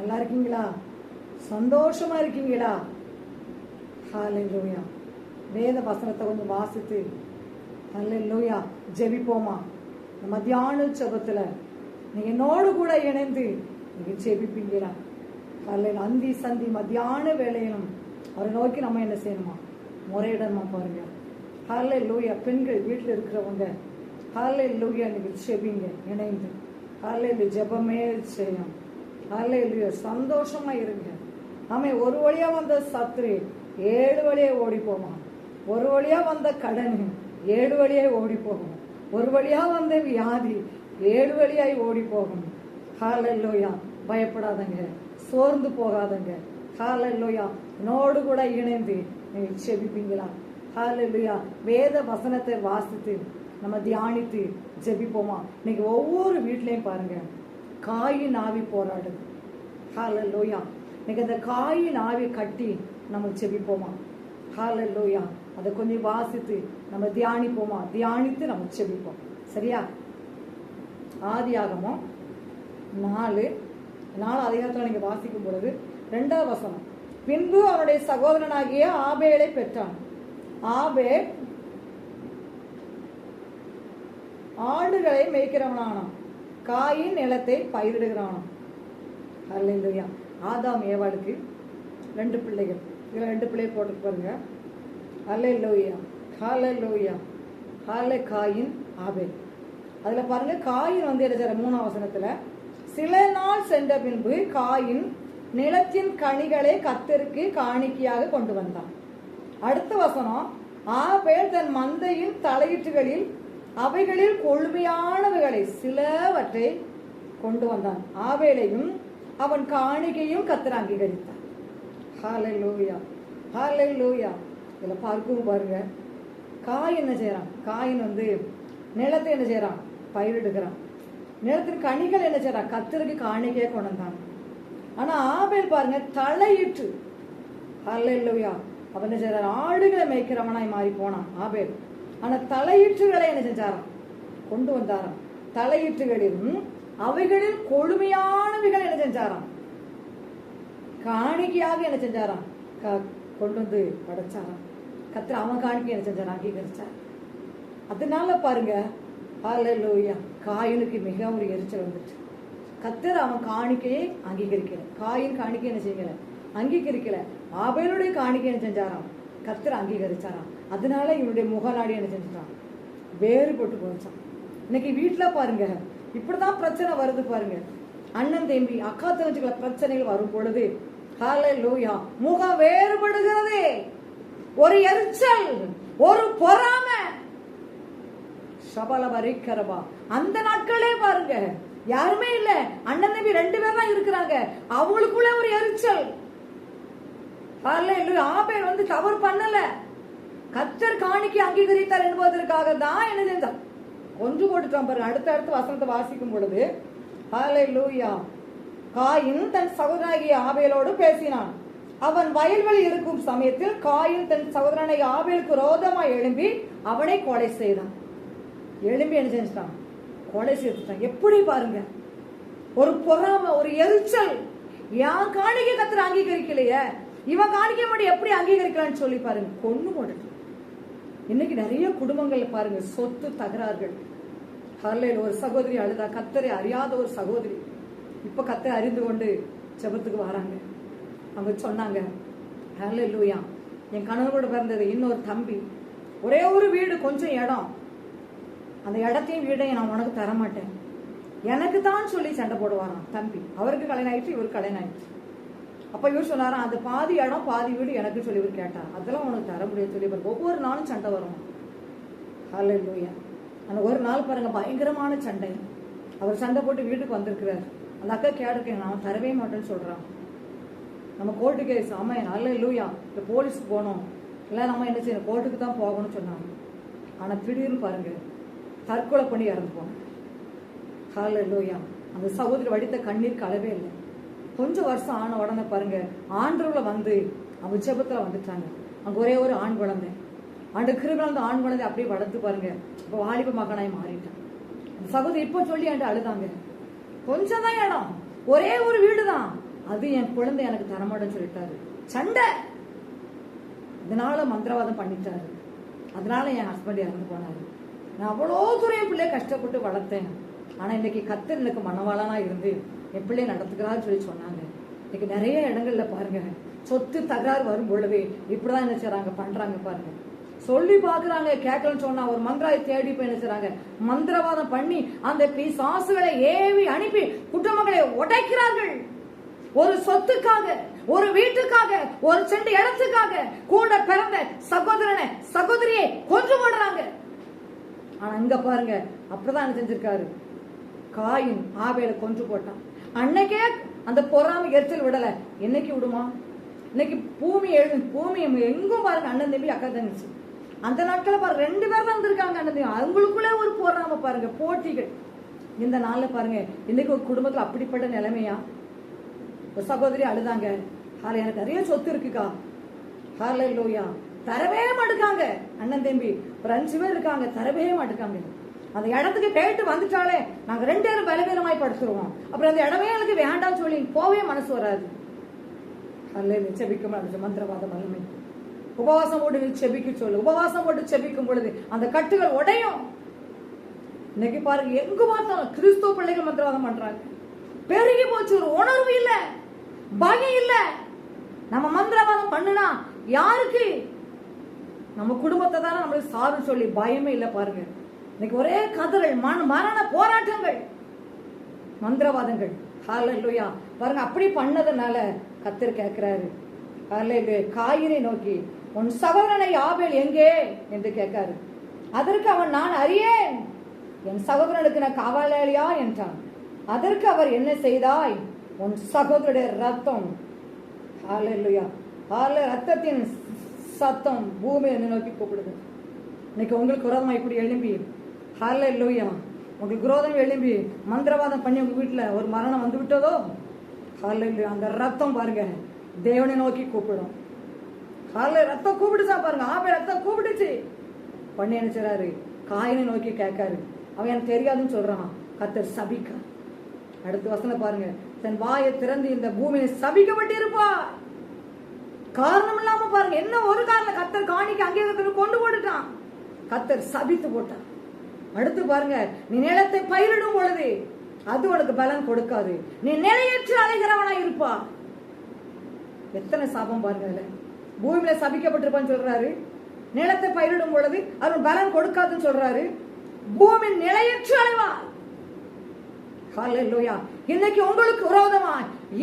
நல்லா இருக்கீங்களா சந்தோஷமா இருக்கீங்களா ஹாலூயா வேத வசனத்தை கொஞ்சம் வாசித்து ஹalleluya ஜெபிப்போமா? மத்தியான ஜெபத்துல நீங்க என்னோடு கூட இணைந்து நீங்க ஜெபிப்பீங்களா? காலையில் அந்தி சந்தி மத்தியான வேலையிலும் அவரை நோக்கி நம்ம என்ன செய்யணுமா? முறையிடணுமா பாருங்க. ஹாலே லூயா பெண்கள் வீட்டில் இருக்கிறவங்க ஹாலே லூயா நீங்கள் செபிங்க இணைந்து. ஹாலே ஜெபமே செய்யும் ஹாலே இல்லையோ சந்தோஷமா இருங்க. ஆமே ஒரு வழியா வந்த சத்ரு ஏழு வழியே ஓடி போவான். ஒரு வழியா வந்த கடன் ஏழு வழியே ஓடி போகும் ஒரு வழியா வந்த வியாதி ஏழு வழியாய் ஓடி போகும். ஹாலல்லோயா பயப்படாதங்க. சோர்ந்து போகாதங்க. ஹாலல்லோயா என்னோடு கூட இணைந்து செபிப்பீங்களா ஹாலல்லோயா வேத வசனத்தை வாசித்து நம்ம தியானித்து ஜெபிப்போமா? இன்னைக்கு ஒவ்வொரு வீட்லயும் பாருங்க. காயின் ஆவி போராடுது. ஹாலல்லோயா இன்னைக்கு அந்த காயின் ஆவி கட்டி நம்ம ஜெபிப்போமா ஹாலல்லோயா அதை கொஞ்சம் வாசித்து நம்ம தியானிப்போமா? தியானித்து நம்ம செபிப்போம். சரியா? ஆதியாகமம் நாலு. நாலு அதிகாரத்தில் நீங்கள் வாசிக்கும் பொழுது ரெண்டாவது வசனம். பின்பு அவனுடைய சகோதரனாகிய ஆபேலை பெற்றான். ஆபே ஆடுகளை மேய்க்கிறவனானான். காயின் நிலத்தை பயிரிடுகிறானாம். இல்லையா ஆதாம் ஏவாளுக்கு ரெண்டு பிள்ளைகள். இதில் ரெண்டு பிள்ளைகள் போட்டு பாருங்க. அல்ல லோய்யா ஹால லோய்யா ஹால காயின் ஆபேல். அதில் பாருங்க காயின் வந்து என்ன மூணாம் வசனத்தில் சில நாள் சென்ற பின்பு காயின் நிலத்தின் கனிகளை கத்தருக்கு காணிக்கையாக கொண்டு வந்தான். அடுத்த வசனம் ஆபேல் தன் மந்தையின் தலையீட்டுகளில் அவைகளில் கொழுமையானவைகளை சிலவற்றை கொண்டு வந்தான். ஆவேலையும் அவன் காணிக்கையும் கத்தர் அங்கீகரித்தான் ஹாலை லூயா ஹாலை லூயா இதில் பார்க்கவும் பாருங்க. காய் என்ன செய்யறான் காயின் வந்து நிலத்தை என்ன செய்யறான் பயிரிடுகிறான். நிலத்தின் கனிகள் என்ன செய்யறான் கத்தருக்கு காணிக்கையே கொண்டு வந்தான். ஆனா ஆபேல் பாருங்க தலையிட்டு ஹalleluya. அவன் என்ன செய்யறான் ஆடுகளை மேய்க்கிறவனாய் மாறி போனான் ஆபேல். ஆனால் தலையீற்றுகளை என்ன செஞ்சாராம்? கொண்டு வந்தாராம். தலையீற்றுகளிலும் அவைகளில் கொழுமையானவைகள் என்ன செஞ்சாராம்? காணிக்கையாக என்ன செஞ்சாராம்? க- கொண்டு வந்து படைச்சாராம். கத்திர அவன் காணிக்கை என்ன செஞ்சாராம் அங்கீகரிச்சார். அதனால பாருங்க லோய்யா காயினுக்கு மிக ஒரு எரிச்சல் வந்துச்சு. கத்தர் அவன் காணிக்கையை அங்கீகரிக்கல. காயின் காணிக்கை என்ன செய்யல? அங்கீகரிக்கல. ஆபேலுடைய காணிக்கை என்ன செஞ்சாராம்? கத்தர் அங்கீகரிச்சாராம். அதனால இவனுடைய முகநாடி என்ன செஞ்சுட்டான்? வேறுபட்டு போச்சான். இன்னைக்கு வீட்டில் பாருங்க இப்படிதான் பிரச்சனை வருது பாருங்க. அண்ணன் தம்பி அக்கா தங்கச்சிகள பிரச்சனைகள் வரும் பொழுது ஹalleluya முகம் வேறுபடுகிறதே. ஒரு எரிச்சல் ஒரு பொறாமை. சபலபரிக்கரபா அந்த நாட்களே பாருங்க யாருமே இல்ல. அண்ணன் தம்பி ரெண்டு பேர் தான் இருக்கிறாங்க. அவங்களுக்குள்ள ஒரு எரிச்சல். ஹalleluya ஆபேல் வந்து தவறு பண்ணல. கர்த்தர் காணிக்கை அங்கீகரித்தார் என்பதற்காக தான் என்ன செஞ்சான் கொன்று போட்டுட்டான் பாருங்க. அடுத்த அடுத்து வசனத்தை வாசிக்கும் பொழுது லூயா காயின் தன் சகோதரனாகிய ஆபேலோடு பேசினான். அவன் வயல்வெளி இருக்கும் சமயத்தில் காயின் தன் சகோதரனை ஆபேலுக்கு ரோதமாக எழும்பி அவனை கொலை செய்தான். எழும்பி என்ன செஞ்சிட்டான்? கொலை செய்துட்டான் எப்படி பாருங்க. ஒரு பொறாம ஒரு எரிச்சல். என் காணிக்கை கத்துற அங்கீகரிக்கலையே. இவன் காணிக்கை மட்டும் எப்படி அங்கீகரிக்கலான்னு சொல்லி பாருங்க. கொண்டு போட்டுட்டான். இன்னைக்கு நிறைய குடும்பங்கள் பாருங்க சொத்து தகராறுகள். ஹர்லையில் ஒரு சகோதரி அழுதா கத்தரை அறியாத ஒரு சகோதரி. இப்ப கத்தரை அறிந்து கொண்டு செபத்துக்கு வராங்க. அவங்க சொன்னாங்க ஹலே லூயா என் கணவரோட பிறந்தது இன்னொரு தம்பி. ஒரே ஒரு வீடு கொஞ்சம் இடம். அந்த இடத்தையும் வீடையும் நான் உனக்கு தர மாட்டேன் எனக்கு தான் சொல்லி சண்டை போடுவாராம் தம்பி. அவருக்கு கல்யாணம் ஆயிடுச்சு இவருக்கு கல்யாணம் ஆயிடுச்சு. அப்போ இவர் சொன்னாராம் அந்த பாதி இடம் பாதி வீடு எனக்கு சொல்லி இவர் கேட்டார். அதெல்லாம் உனக்கு தர முடியாது சொல்லி பாருங்க. ஒவ்வொரு நாளும் சண்டை வரும். ஹலே லூயா அந்த ஒரு நாள் பாருங்க பயங்கரமான சண்டை. அவர் சண்டை போட்டு வீட்டுக்கு வந்திருக்கிறார். அந்த அக்கா கேட்டிருக்கேன் நான் தரவே மாட்டேன்னு சொல்கிறான் நம்ம கோர்ட்டு கேஸ் ஆமாம் நல்ல லூயா இந்த போலீஸ்க்கு போகணும் இல்லை நம்ம என்ன செய்யணும் கோர்ட்டுக்கு தான் போகணும்னு சொன்னாங்க. ஆனால் திடீர்னு பாருங்க தற்கொலை பண்ணி இறந்து போனேன் ஹால லூயா அந்த சகோதரி வடித்த கண்ணீர் களவே இல்லை. கொஞ்சம் வருஷம் ஆன உடனே பாருங்க ஆண்டவர்ல வந்து அவங்க ஜெபத்துல வந்துட்டாங்க. அங்கே ஒரே ஒரு ஆண் குழந்தை. ஆண்டு கிருபல் அந்த ஆண் குழந்தை அப்படியே வளர்த்து பாருங்க. இப்போ வாலிப மகனாய் மாறிட்டான். சகோதரி இப்போ சொல்லி ஆண்டு அழுதாங்க. கொஞ்சம் தான் இடம். ஒரே ஒரு வீடு தான் அது என் குழந்தை எனக்கு தரமாட்டேன்னு சொல்லிட்டாரு. சண்டை. இதனால மந்திரவாதம் பண்ணிட்டாரு. அதனால என் ஹஸ்பண்ட் இறந்து போனாரு. நான் அவ்வளோ தூரம் பிள்ளைய கஷ்டப்பட்டு வளர்த்தேன். ஆனால் இன்னைக்கு கத்தர் எனக்கு மனவாளனா இருந்து என் நடத்துக்கிறான்னு சொல்லி சொன்னாங்க. இன்னைக்கு நிறைய இடங்கள்ல பாருங்க சொத்து தகராறு வரும் பொழுதே இப்படிதான் என்ன செய்றாங்க பண்றாங்க பாருங்க. சொல்லி பாக்குறாங்க கேட்கலன்னு சொன்னா ஒரு மந்திராய் தேடி போய் என்ன செய்றாங்க? மந்திரவாதம் பண்ணி அந்த பிசாசுகளை ஏவி அனுப்பி குடும்பங்களை உடைக்கிறார்கள். ஒரு சொத்துக்காக ஒரு வீட்டுக்காக ஒரு செண்டு இடத்துக்காக கூட பிறந்த சகோதரனை சகோதரியை கொன்று போடுறாங்க ஆனா இங்க பாருங்க அப்படிதான் என்ன செஞ்சிருக்காரு. காயின் ஆவேல கொன்று போட்டான். அன்னைக்கே அந்த பொறாமை எரிச்சல் விடல. என்னைக்கு விடுமா? இன்னைக்கு பூமி எழு பூமி எங்கும் பாருங்க அண்ணன் தம்பி அக்கா தங்கச்சி. அந்த நாட்களில் பாருங்க ரெண்டு பேர் தான் இருந்திருக்காங்க அண்ணன் தம்பி. அவங்களுக்குள்ளே ஒரு பொறாமை பாருங்க போட்டிகள். இந்த நாளில் பாருங்க இன்னைக்கு ஒரு குடும்பத்தில் அப்படிப்பட்ட நிலைமையா? ஒரு சகோதரி அழுதாங்க. ஹால எனக்கு நிறைய சொத்து இருக்குக்கா. ஹால லோயா தரவே மாட்டுக்காங்க அண்ணன் தம்பி. ஒரு அஞ்சு பேர் இருக்காங்க தரவே மாட்டுக்காங்க. அந்த இடத்துக்கு கேட்டு வந்துட்டாலே நாங்க ரெண்டு பேரும் பலவீனமாய் படுத்துருவோம். அப்புறம் அந்த இடமே எனக்கு வேண்டாம்னு சொல்லி போவே மனசு வராது. அல்ல செபிக்கும் மந்திரவாத வலிமை உபவாசம் போட்டு நீ செபிக்க சொல்லு. உபவாசம் போட்டு செபிக்கும் பொழுது அந்த கட்டுகள் உடையும். இன்னைக்கு பாருங்க எங்க பார்த்தாலும் கிறிஸ்துவ பிள்ளைகள் மந்திரவாதம் பண்றாங்க. பெருகி போச்சு ஒரு உணர்வு இல்ல. பயம் இல்ல. நம்ம மந்திரவாதம் பண்ணுனா யாருக்கு? நம்ம குடும்பத்தை தானே நம்மளுக்கு சாரு சொல்லி பயமே இல்லை பாருங்க. இன்னைக்கு ஒரே கதறல் மன மரண போராட்டங்கள். மந்திரவாதங்கள். ஹாலல்லுயா பாருங்க அப்படி பண்ணதுனால கத்தர் கேட்கிறாரு ஹalleluya. காயினை நோக்கி உன் சகோதரனை ஆபேல் எங்கே? என்று கேட்காரு. அதற்கு அவன் நான் அறியேன். என் சகோதரனுக்கு நான் காவலாளியா? என்றான். அதற்கு அவர் என்ன செய்தாய்? உன் சகோதரருடைய ரத்தம். ஹalleluya. ஹalleluya ரத்தத்தின் சத்தம் பூமியை நோக்கி கூப்பிடுது. இன்னைக்கு உங்களுக்கு விரோதமா இப்படி எழும்பி ஹalleluya உங்களுக்கு குரோதம் எழும்பி மந்திரவாதம் பண்ணி உங்க வீட்டில் ஒரு மரணம் வந்து விட்டதோ? ஹalleluya அந்த ரத்தம் பாருங்க. தேவனை நோக்கி கூப்பிடும். ஹால ரத்தம் கூப்பிடுச்சா பாருங்க. ஆபை ரத்தம் கூப்பிடுச்சு. பண்ணி நினைச்சாரு காயினை நோக்கி கேட்காரு. அவன் எனக்கு தெரியாதுன்னு சொல்றான். கத்தர் சபிக்க அடுத்த வசனம் பாருங்க. தன் வாயை திறந்து இந்த பூமியை சபிக்கப்பட்டு இருப்பா காரணம் இல்லாம பாருங்க. என்ன ஒரு காரணம்? கத்தர் காணிக்கு அங்கீகாரத்தில் கொண்டு போட்டுட்டான். கத்தர் சபித்து போட்டான் அடுத்து பாருங்க நீ நிலத்தை பயிரிடும் பொழுது அது உனக்கு பலன் கொடுக்காது. நீ நிலையற்று அலைகிறவனா இருப்பா. எத்தனை சாபம் பாருங்க அதுல. பூமியில சபிக்கப்பட்டிருப்பான்னு சொல்றாரு. நிலத்தை பயிரிடும் பொழுது அது பலன் கொடுக்காதுன்னு சொல்றாரு. பூமி நிலையற்று அலைவா? ஹalleluya. இன்னைக்கு உங்களுக்கு விரோதமா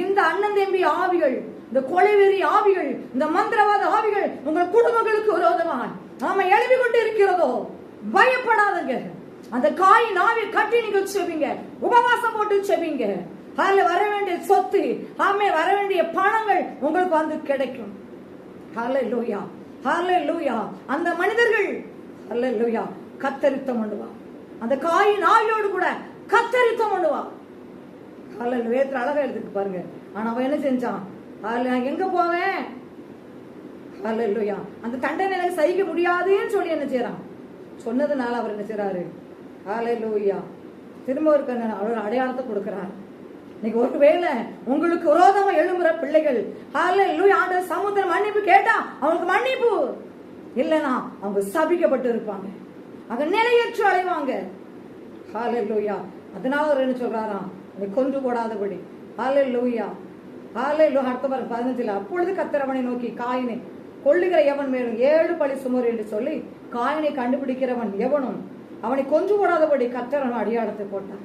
இந்த அண்ணன் தம்பி ஆவிகள் இந்த கொலைவெறி ஆவிகள் இந்த மந்திரவாத ஆவிகள் உங்கள் குடும்பங்களுக்கு விரோதமா நாம எழுதி கொண்டு இருக்கிறதோ பயப்படாதங்க. அந்த காயின் ஆவி கட்டி நீங்க செவிங்க உபவாசம் போட்டு செவிங்க அதில் வர வேண்டிய சொத்து ஆமே வர வேண்டிய பணங்கள் உங்களுக்கு வந்து கிடைக்கும். ஹலே லூயா ஹலே லூயா அந்த மனிதர்கள் ஹalleluya கத்தரித்தம் பண்ணுவா அந்த காயின் ஆவியோடு கூட கத்தரித்தம் பண்ணுவா ஹalleluya வேத்துல அழகா எழுதிருக்கு பாருங்க. ஆனா அவன் என்ன செஞ்சான்? ஹalleluya எங்க போவேன்? ஹalleluya. அந்த தண்டனை சகிக்க முடியாதுன்னு சொல்லி என்ன செய்கிறான் சொன்னதுனால அவர் என்ன ஹாலே லூயா திரும்ப ஒரு கண்ண- அவர் அடையாளத்தை கொடுக்கிறார். இன்னைக்கு ஒருவேளை உங்களுக்கு விரோதமா எழும்புற பிள்ளைகள் ஹalleluya ஆண்டவர் சமுத்திரம் மன்னிப்பு கேட்டா அவங்களுக்கு மன்னிப்பு. இல்லைனா அவங்க சபிக்கப்பட்டு இருப்பாங்க. அவங்க நிலையற்று அலைவாங்க. லூயா அதனால அவர் என்ன சொல்றாராம்? நீ கொன்று போடாதபடி. ஹalleluya. லூ அடுத்த பதினஞ்சுல அப்பொழுது கத்திரவனை நோக்கி காயினை கொள்ளுகிற எவன் மேலும் ஏழு பழி சுமர் என்று சொல்லி காயினை கண்டுபிடிக்கிறவன் எவனும் அவனை கொஞ்சம் போடாதபடி கத்தரனும் அடியாளத்தை போட்டான்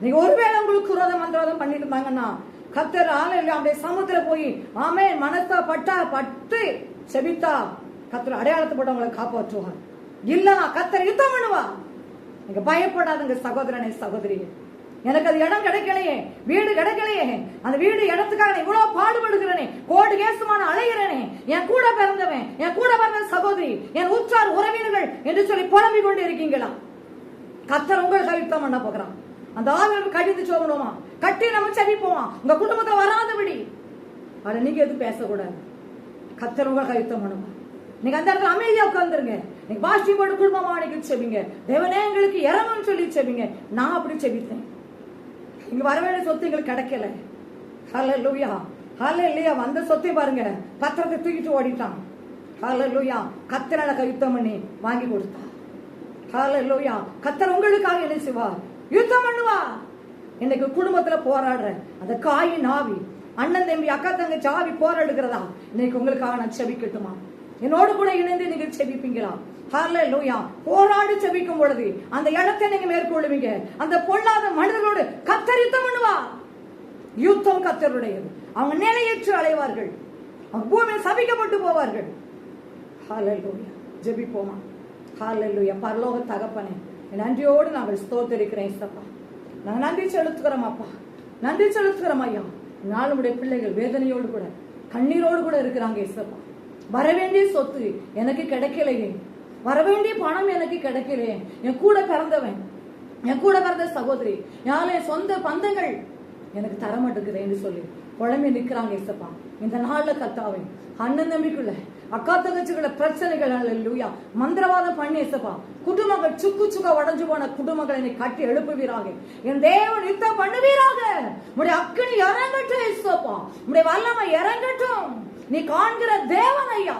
நீங்க ஒருவேளை உங்களுக்கு விரோதம் மந்திரோதம் பண்ணிட்டு இருந்தாங்கன்னா கத்தர் ஆள இல்ல அப்படியே சமுத்திர போய் ஆமே மனசா பட்டா பட்டு செபித்தா கத்தர் அடையாளத்தை போட்டு அவங்களை காப்பாற்றுவார். இல்லனா கத்தர் யுத்தம் பண்ணுவா நீங்க பயப்படாதுங்க சகோதரனே சகோதரி எனக்கு அது இடம் கிடைக்கலையே வீடு கிடைக்கலையே. அந்த வீடு இடத்துக்காக நான் இவ்வளவு பாடுபடுகிறேனே கோடு கேசுமான அலைகிறேனே என் கூட பிறந்தவன் என் கூட பிறந்த சகோதரி என் உற்றார் உறவினர்கள் என்று சொல்லி புலம்பிக் கொண்டு இருக்கீங்களா கத்தர் உங்கள் கவித்தம் பண்ண போகிறான் அந்த ஆவிகள் கடித்து சோகணுமா? கட்டி நம்ம செவிப்போமா உங்க குடும்பத்துல வராதபடி. அதை நீங்க எதுவும் பேசக்கூடாது. கத்தர் உங்கள் கவித்தம் பண்ணுமா நீங்க அந்த இடத்துல அமைதியா உட்காந்துருங்க நீங்க பாஷ்டி போட்டு குடும்பமா அன்னைக்கு செவிங்க தேவனே எங்களுக்கு இறங்குன்னு சொல்லி செவிங்க நான் அப்படி செவித்தேன் இங்க வர வேண்டிய சொத்து எங்களுக்கு கிடைக்கல. ஹalleluya. ஹால இல்லையா வந்த சொத்தை பாருங்க. பத்திரத்தை தூக்கிட்டு ஓடிட்டான். ஹால லூயா கத்திரழக யுத்தம் பண்ணி வாங்கி கொடுத்தா ஹால லூயா கத்தர் உங்களுக்காக என்ன செய்வா யுத்தம் பண்ணுவா இன்னைக்கு குடும்பத்துல போராடுற அந்த காயின் ஆவி அண்ணன் தம்பி அக்கா தங்கச்சி ஆவி போராடுகிறதா? இன்னைக்கு உங்களுக்காக நான் செபிக்கட்டுமா? என்னோடு கூட இணைந்து நீங்கள் செவிப்பீங்களா ஹால லூயா போராடி செபிக்கும் பொழுது அந்த இடத்தை நீங்க மேற்கொள்ளுவீங்க. அந்த பொல்லாத மனிதர்களோடு கத்தரித்தம் யுத்தம் பண்ணுவா யுத்தம் கத்தருடையது. அவங்க நிலையற்று அலைவார்கள். அவங்க பூமியில் சபிக்கப்பட்டு போவார்கள். ஹalleluya ஜெபிப்போமா? ஹalleluya பரலோக தகப்பனே நன்றியோடு நாங்கள் ஸ்தோத்தரிக்கிறேன் சப்பா நாங்கள் நன்றி செலுத்துக்கிறோம் அப்பா. நன்றி செலுத்துகிறோம் ஐயா. நாளுடைய பிள்ளைகள் வேதனையோடு கூட கண்ணீரோடு கூட இருக்கிறாங்க இசப்பா. வரவேண்டிய சொத்து எனக்கு கிடைக்கலையே. வரவேண்டிய பணம் எனக்கு கிடைக்கலையே. என் கூட பிறந்தவன் என் கூட பிறந்த சகோதரி யாரும் என் சொந்த பந்தங்கள் எனக்கு தர மாட்டேங்குதுன்னு சொல்லி குழம்பி நிற்கிறாங்க இசப்பா. இந்த நாளில் கத்தாவே அண்ணன் தம்பிக்குள்ள அக்கா தங்கச்சிக்குள்ள பிரச்சனைகள் லூயா மந்திரவாதம் பண்ணி இசப்பா. குடும்பங்கள் சுக்கு சுக்க உடஞ்சு போன குடும்பங்களை நீ கட்டி எழுப்புவீராக. என் தேவன் யுத்தம் பண்ணுவீராக. உடைய அக்கினி இறங்கட்டும் இசப்பா. உடைய வல்லமை இறங்கட்டும். நீ காண்கிற தேவன் ஐயா.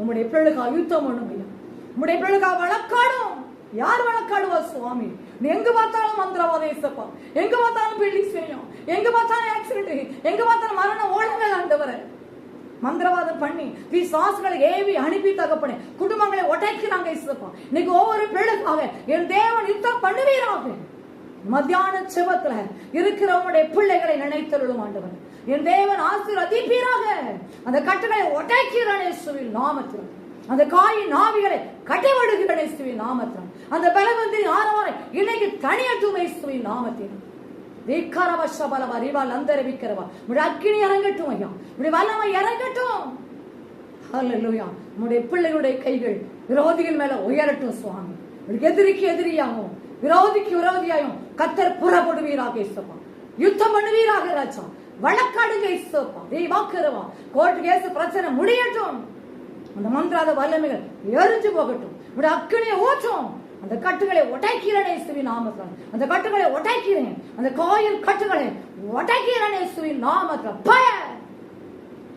உம்முடைய பிள்ளைகா யுத்தம் பண்ணும் ஐயா. உம்முடைய பிள்ளைகா வழக்காடும். யார் வழக்காடுவா சுவாமி? நீ எங்க பார்த்தாலும் மந்திரவாதம் ஏசப்பா. எங்க பார்த்தாலும் பில்டிங் செய்யும் எங்க பார்த்தாலும் ஆக்சிடென்ட் எங்க பார்த்தாலும் மரண ஓடங்கள் ஆண்டவரை. மந்திரவாதம் பண்ணி விசுவாசங்களை ஏவி அனுப்பி தகப்பனே. குடும்பங்களை உடைக்கிறாங்க இசப்பா இன்னைக்கு ஒவ்வொரு பிள்ளைக்காக என் தேவன் யுத்தம் பண்ணுவீராக. மத்தியான செவத்துல இருக்கிறவங்களுடைய பிள்ளைகளை நினைத்தருளும் ஆண்டவர். என் தேவன் ஆசீர்வதிப்பீராக அந்த கட்டளை உடைக்கிறான் இயேசுவின் நாமத்தில் அந்த காயின் ஆவிகளை கட்டிவிடுகிற இயேசுவின் நாமத்தில் அந்த பலவந்தின் ஆரவாரை இன்னைக்கு தனியட்டும் இயேசுவின் நாமத்தில் விக்கரவசபலவ ரிவால் அந்தரவிக்கிறவா. உடைய அக்கினி இறங்கட்டும் ஐயா. உடைய வல்லமை இறங்கட்டும். ஹalleluya. உடைய பிள்ளைகளுடைய கைகள் விரோதிகள் மேல உயரட்டும் சுவாமி. எதிரிக்கு எதிரியாகும் விரோதிக்கு விரோதியாயும் கத்தர் புறப்படுவீராக இயேசுவா. யுத்தம் பண்ணுவீராக ராஜா. வழக்காடுங்க இசோப்பா தெய்வாக்கிறவா கோர்ட்டு கோர்ட் கேஸ் பிரச்சனை முடியட்டும். அந்த மந்திராத வல்லமைகள் எரிஞ்சு போகட்டும். இப்படி அக்கினியை ஊற்றும். அந்த கட்டுகளை உடைக்கிறேன் இயேசுவின் நாமத்தில் அந்த கட்டுகளை உடைக்கிறேன் அந்த கோயில் கட்டுகளை உடைக்கிறேன் இயேசுவின் நாமத்தில் பய!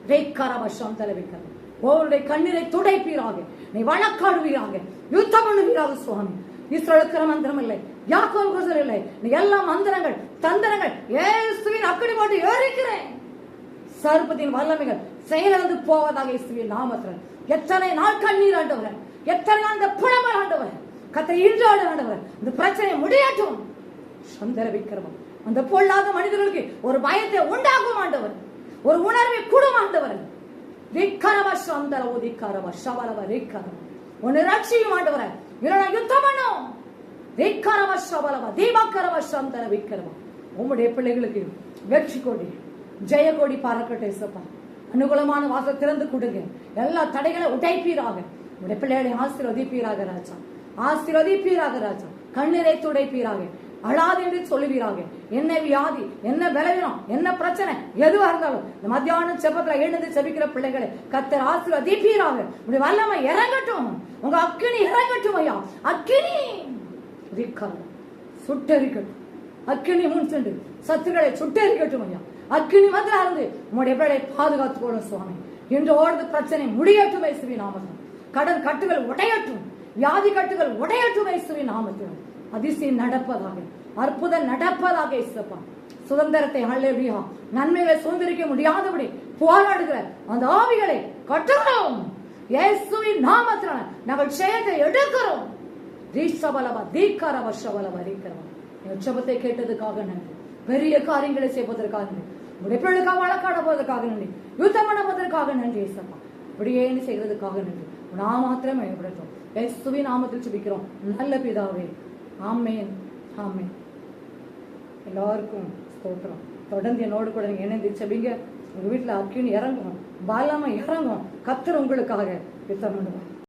வேக்கரவசம் தலைவிக்கிறது. ஒவ்வொருடைய கண்ணீரை துடைப்பீராக. நீ வழக்காடுவீராக. யுத்தம் பண்ணுவீராக சுவாமி. இஸ்ரேலுக்கிற மந்திரம் இல்லை. யாக்கோல் குசல் இல்லை. எல்லா மந்திரங்கள் தந்திரங்கள் ஏசுவின் அக்கடி போட்டு ஏறிக்கிறேன் சர்ப்பத்தின் வல்லமைகள் செயலிழந்து போவதாக இயேசுவின் நாமத்தில். எத்தனை நாள் கண்ணீர் ஆண்டவர். எத்தனை நாள் இந்த புலம்பல் ஆண்டவர். கத்தை இன்றாடு ஆண்டவர். இந்த பிரச்சனை முடியட்டும். சந்தர விக்கிரமம் அந்த பொல்லாத மனிதர்களுக்கு ஒரு பயத்தை உண்டாகும் ஆண்டவர். ஒரு உணர்வை குடும் ஆண்டவர். விக்கரவ சந்தர உதிக்கரவ சவரவ ரிக்கரவ. உன்னை ரட்சியும் ஆண்டவரை. இவனை யுத்தம் பண்ணும் விக்கரவ சவரவ தீபக்கரவ சந்தர விக்கரவ உம்முடைய பிள்ளைகளுக்கு வெற்றி கொடி ஜெய கொடி பறக்கட்டும் இசப்பா அனுகூலமான வாசல் திறந்து கொடுங்க. எல்லா தடைகளை உடைப்பீராக. உடைய பிள்ளைகளை ஆசீர்வதிப்பீராக ராஜா. ஆசீர்வதிப்பீராக ராஜா. கண்ணீரை துடைப்பீராக. அழாது என்று சொல்லுவீராக. என்ன வியாதி என்ன பலவீனம் என்ன பிரச்சனை எதுவாக இருந்தாலும் இந்த மத்தியானம் செப்பத்தில் எழுந்து செபிக்கிற பிள்ளைகளை கத்தர் ஆசீர்வதிப்பீராக. உடைய வல்லமை இறங்கட்டும். உங்க அக்கினி இறங்கட்டும் ஐயா. அக்கினி சுட்டரிக்கட்டும். அக்கினி முன் சென்று சத்துக்களை சுட்டரிக்கட்டும் ஐயா. அக்கினி மதுரா இருந்து உங்களுடைய பிள்ளை பாதுகாத்து போடும் சுவாமி. இன்று ஓடுது பிரச்சனை முடியட்டும் இயேசுவின் நாமத்தில். கடன் கட்டுகள் உடையட்டும். வியாதி கட்டுகள் உடையட்டும் இயேசுவின் நாமத்தில். அதிசயம் நடப்பதாக அற்புதம் நடப்பதாக இசப்பா சுதந்திரத்தை ஹல்லேலூயா நன்மைகளை சுதந்திரிக்க முடியாதபடி போராடுகிற அந்த ஆவிகளை கட்டுகிறோம் இயேசுவின் நாமத்தில் நாங்கள் செயத்தை எடுக்கிறோம். தீஷபலவா தீக்கார வருஷபலவா இருக்கிறவா என் உற்சவத்தை கேட்டதுக்காக நன்றி. பெரிய காரியங்களை செய்வதற்காக நன்றி. உடைய பிள்ளைக்காக வழக்காட போவதற்காக நன்றி. யுத்தம் பண்ணுவதற்காக நன்றி இயேசப்பா. இப்படியே செய்கிறதுக்காக நன்றி. நான் மாத்திரம் பயன்படுத்தும் இயேசுவி நாமத்தில் சுபிக்கிறோம் நல்ல பிதாவே ஆமேன். ஆமேன். எல்லாருக்கும் ஸ்தோத்திரம். தொடர்ந்து என்னோடு கூட நீங்க இணைந்து செபிங்க. உங்கள் வீட்டில் அக்கின்னு இறங்கும். பாலாம இறங்கும். கத்துற உங்களுக்காக யுத்தம் பண்ணுவார்.